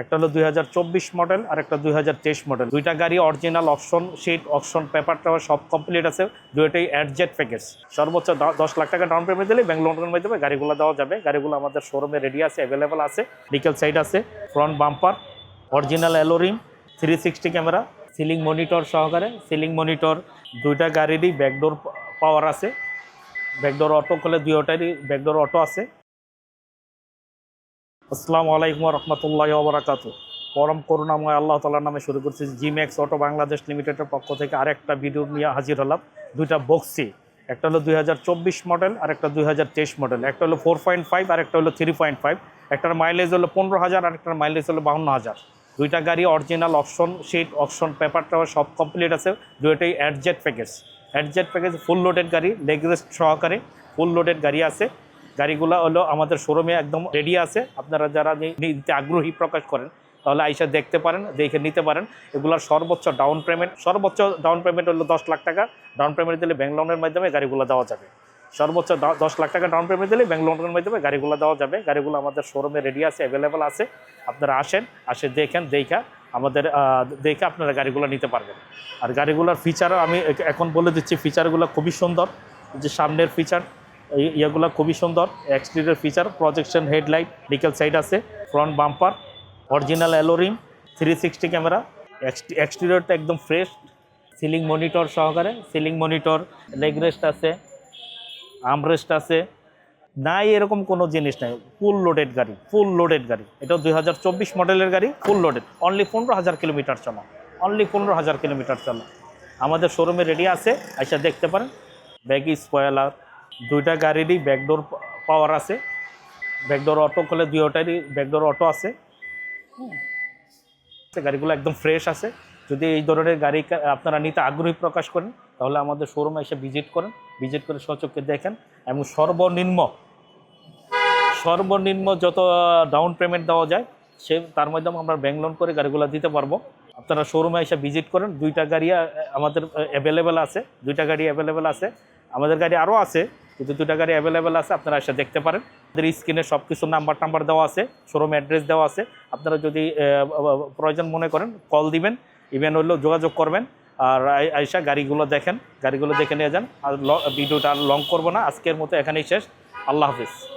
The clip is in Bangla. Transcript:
একটা হলো দুই হাজার চব্বিশ মডেল আর একটা দুই হাজার তেইশ মডেল দুইটা গাড়ি অরিজিনাল অপশন সিট অপশন পেপারটা সব কমপ্লিট আছে। দুইটাই অ্যাডজেট প্যাকেজ সর্বোচ্চ দশ লাখ টাকা ডাউন পেমেন্ট দিলে ব্যাংক লোনের মাধ্যমে গাড়িগুলো দেওয়া যাবে। গাড়িগুলো আমাদের শোরুমে রেডি আছে অ্যাভেলেবেল আছে। নিকেল সাইড আছে front bumper original alloy rim three sixty camera ceiling monitor সহকারে। সিলিং মনিটর দুইটা গাড়িরই ব্যাকডোর পাওয়ার আছে। ব্যাকডোর অটো করলে দুইটারই ব্যাকডোর অটো আছে। আসসালামু আলাইকুম রহমতুল্লাহ ওবরাকাত পরম করুণাময় আল্লাহ তালার নামে শুরু করছি জিম্যাক্স অটো বাংলাদেশ লিমিটেডের পক্ষ থেকে আরেকটা ভিডিও নিয়ে হাজির হলাম। দুইটা বক্সি একটা হলো দুই হাজার চব্বিশ মডেল আর একটা দুই হাজার তেইশ মডেল। একটা হলো ফোর পয়েন্ট ফাইভ আর একটা হলো থ্রি পয়েন্ট ফাইভ। একটার মাইলেজ হলো পনেরো হাজার আর একটার মাইলেজ হলো বাউন্ন হাজার। দুইটা গাড়ি অরিজিনাল অপশন সিট অপশন পেপারটা সব কমপ্লিট আছে। দুইটাই অ্যাডজেট প্যাকেজ অ্যাডজেট প্যাকেজ ফুল লোডেড গাড়ি লেগ রেস্ট সহকারে ফুল লোডেড গাড়ি আছে। গাড়িগুলো হলো আমাদের শোরুমে একদম রেডি আছে। আপনারা যারা নিতে আগ্রহী প্রকাশ করেন, তাহলে আইসা দেখতে পারেন, দেখে নিতে পারেন। এগুলোর সর্বোচ্চ ডাউন পেমেন্ট সর্বোচ্চ ডাউন পেমেন্ট হলো দশ লাখ টাকা। ডাউন পেমেন্ট দিলে ব্যাংক লোনের মাধ্যমে গাড়িগুলো দেওয়া যাবে। সর্বোচ্চ দশ লাখ টাকা ডাউন পেমেন্ট দিলে ব্যাংক লোনের মাধ্যমে গাড়িগুলো দেওয়া যাবে। গাড়িগুলো আমাদের শোরুমে রেডি আছে অ্যাভেলেবেল আছে। আপনারা আসেন, আসে দেখেন, দেখা। আমাদের দেখে আপনারা গাড়িগুলো নিতে পারবেন। আর গাড়িগুলোর ফিচারও আমি এখন বলে দিচ্ছি ফিচারগুলো খুবই সুন্দর। যে সামনের ফিচার ইয়েগুলো খুবই সুন্দর। Exterior feature projection headlight nickel side আছে। Front bumper original alloy rim three sixty camera এক্সটেরিয়রটা একদম ফ্রেশ সিলিং মনিটর সহকারে। সিলিং মনিটর লেগ রেস্ট আছে আর্মরেস্ট আছে। নাই এরকম কোনো জিনিস নাই। ফুল লোডেড গাড়ি ফুল লোডেড গাড়ি। এটা দুই হাজার চব্বিশ মডেলের গাড়ি ফুল লোডেড অনলি পনেরো হাজার কিলোমিটার চলা। অনলি পনেরো হাজার কিলোমিটার চলা। আমাদের শোরুমে রেডি আছে, আইসা দেখতে পারেন। ব্যাগি স্পয়লার দুইটা গাড়িরই ব্যাকডোর পাওয়ার আছে। ব্যাকডোর অটো করলে দুইটারই ব্যাকডোর অটো আছে। গাড়িগুলো একদম ফ্রেশ আছে। যদি এই ধরনের গাড়ি আপনারা নিতে আগ্রহী প্রকাশ করেন, তাহলে আমাদের শোরুমে এসে ভিজিট করেন। ভিজিট করে সচক্ষে দেখেন এবং সর্বনিম্ন সর্বনিম্ন যত ডাউন পেমেন্ট দেওয়া যায়, সে তার মাধ্যমে আমরা ব্যাংক লোন করে গাড়িগুলো দিতে পারব। আপনারা শোরুমে এসে ভিজিট করেন। দুইটা গাড়ি আমাদের অ্যাভেলেবেল আছে। দুইটা গাড়ি অ্যাভেলেবেল আছে। আমাদের গাড়ি আরও আছে, কিন্তু দুটা গাড়ি অ্যাভেলেবেল আছে, আপনারা এসে দেখতে পারেন। আমাদের স্ক্রিনে সব কিছু নাম্বার টাম্বার দেওয়া আছে শোরুম অ্যাড্রেস দেওয়া আছে। আপনারা যদি প্রয়োজন মনে করেন কল দিবেন ইভেন হইলেও যোগাযোগ করবেন, আর আই- আইসা গাড়িগুলো দেখেন, গাড়িগুলো দেখে নিয়ে যান, আর ভিডিওটা আর লং করব না, আজকের মতো এখানেই শেষ। আল্লাহ হাফিজ।